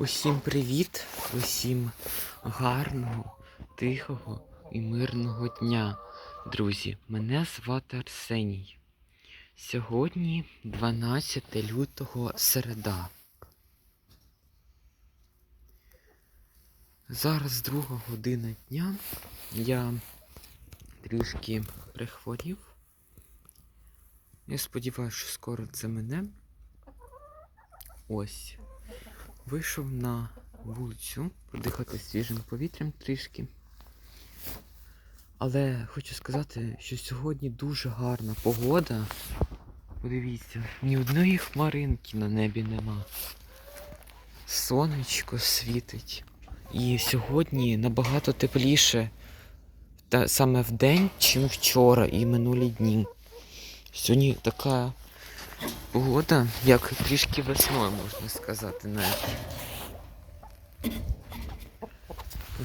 Усім привіт, усім гарного, тихого і мирного дня, друзі. Мене звати Арсеній. Сьогодні 12 лютого середа. Зараз друга година дня. Я трішки прихворів. Я сподіваюся, що скоро це мене. Ось. Вийшов на вулицю подихати свіжим повітрям трішки. Але хочу сказати, що сьогодні дуже гарна погода. Подивіться, ні одної хмаринки на небі нема. Сонечко світить. І сьогодні набагато тепліше та саме в день, чим вчора і минулі дні. Сьогодні така погода, як трішки весною, можна сказати, навіть.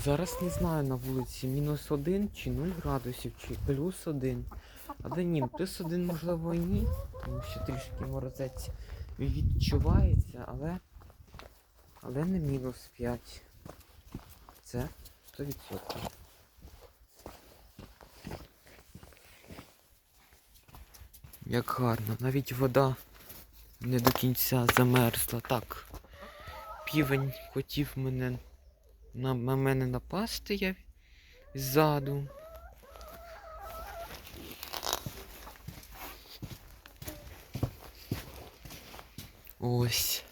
Зараз не знаю на вулиці мінус один чи 0 градусів, чи плюс один. Але ні, плюс один можливо і ні, тому що трішки морозець відчувається, але. Але не мінус 5. Це 100%. Як гарно, навіть вода не до кінця замерзла. Так. Півень хотів мене на, на мене напасти я ззаду. Ось.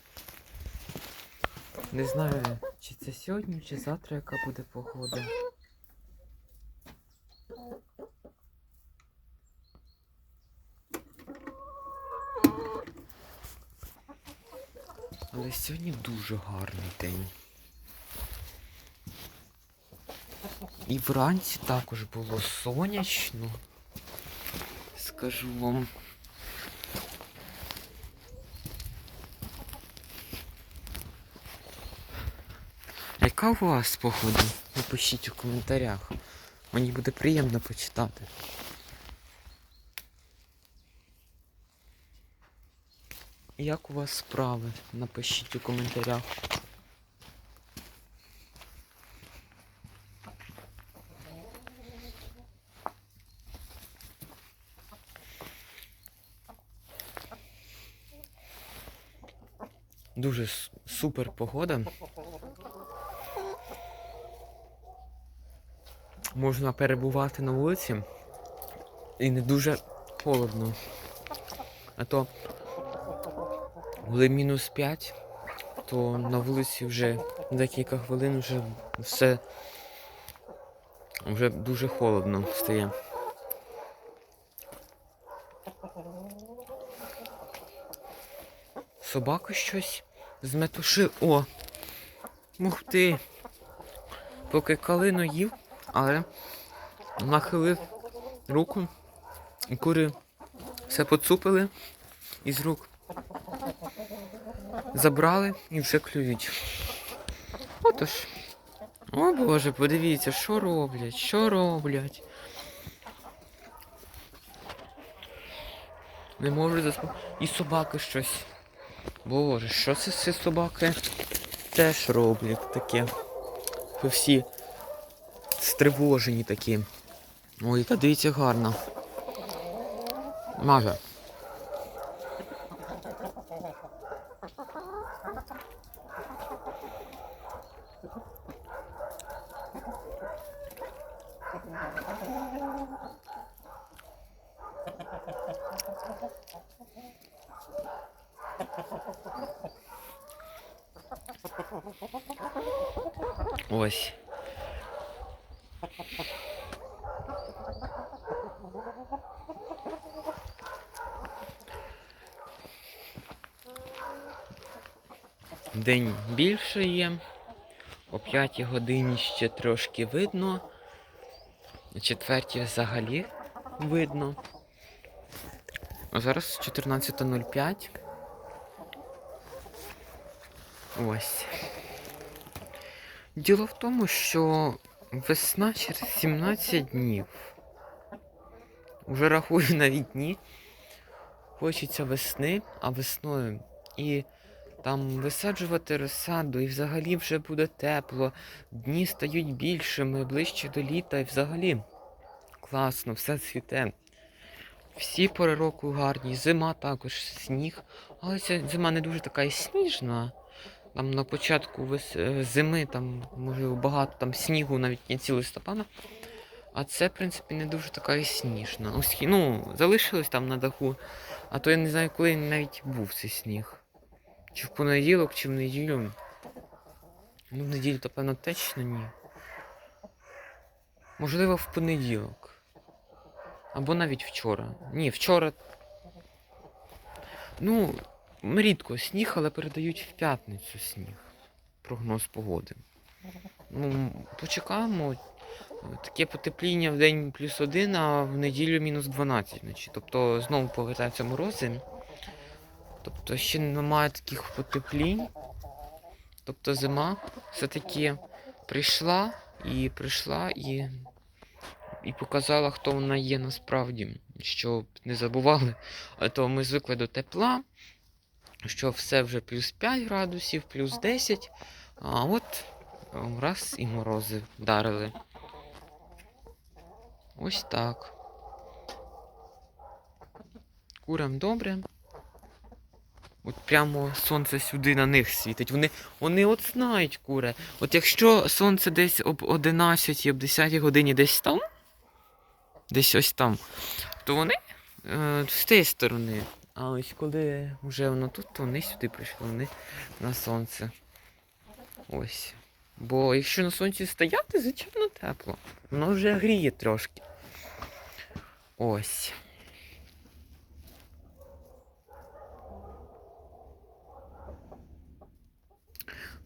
Не знаю, чи це сьогодні, чи завтра яка буде погода. Але сьогодні дуже гарний день. І вранці також було сонячно. Скажу вам. Яка у вас погода? Напишіть у коментарях. Мені буде приємно почитати. Як у вас справи? Напишіть у коментарях. Дуже супер погода. Можна перебувати на вулиці і не дуже холодно. А то коли мінус 5, то на вулиці вже декілька хвилин вже все вже дуже холодно стає. Собака щось зметушив. О! Ух ти! Поки калину їв, але нахилив руку, і кури все поцупили із рук. Забрали і вже клюють. Отож. О боже, подивіться, що роблять, що роблять. Не можу засп... І собаки щось. Боже, що це ці собаки теж роблять таке. Ви всі стривожені такі. Ой, яка дивіться гарно. Маже. Ось. День більше є. О 5 годині ще трошки видно. О 4 взагалі видно. А зараз 14.05. Ось. Діло в тому, що весна через 17 днів. Уже рахую навіть дні. Хочеться весни, а весною і там висаджувати розсаду, і взагалі вже буде тепло, дні стають більшими, ближче до літа, і взагалі класно, все цвіте. Всі пори року гарні, зима також, сніг. Але ця зима не дуже така і сніжна. Там на початку вес... е, зими там, можливо, багато там снігу навіть кінці листопада. А це, в принципі, не дуже така і сніжна. Ось, ну, залишилось там на даху, а то я не знаю, коли навіть був цей сніг. Чи в понеділок, чи в неділю. Ну, в неділю, то певно, точно ні. Можливо, в понеділок. Або навіть вчора. Ні, вчора. Ну, рідко сніг, але передають в п'ятницю сніг. Прогноз погоди. Ну, почекаємо. Таке потепління в день плюс один, а в неділю мінус 12 вночі. Тобто знову повертаються морози. Тобто ще немає таких потеплінь. Тобто зима все-таки прийшла і прийшла і, і показала, хто вона є насправді. Щоб не забували, а то ми звикли до тепла, що все вже плюс 5 градусів, плюс 10. А от раз і морози вдарили. Ось так. Курам добре. От прямо сонце сюди на них світить. Вони, вони от знають кури. От якщо сонце десь об 11 об 10 годині десь там, десь ось там, то вони е, з тієї сторони. А ось коли вже воно тут, то вони сюди прийшли, вони на сонце. Ось. Бо якщо на сонці стояти, звичайно тепло. Воно вже гріє трошки. Ось.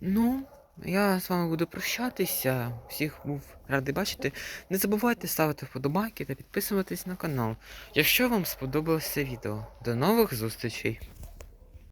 Ну, я з вами буду прощатися. Всіх був радий бачити. Не забувайте ставити вподобайки та підписуватись на канал, якщо вам сподобалося відео. До нових зустрічей!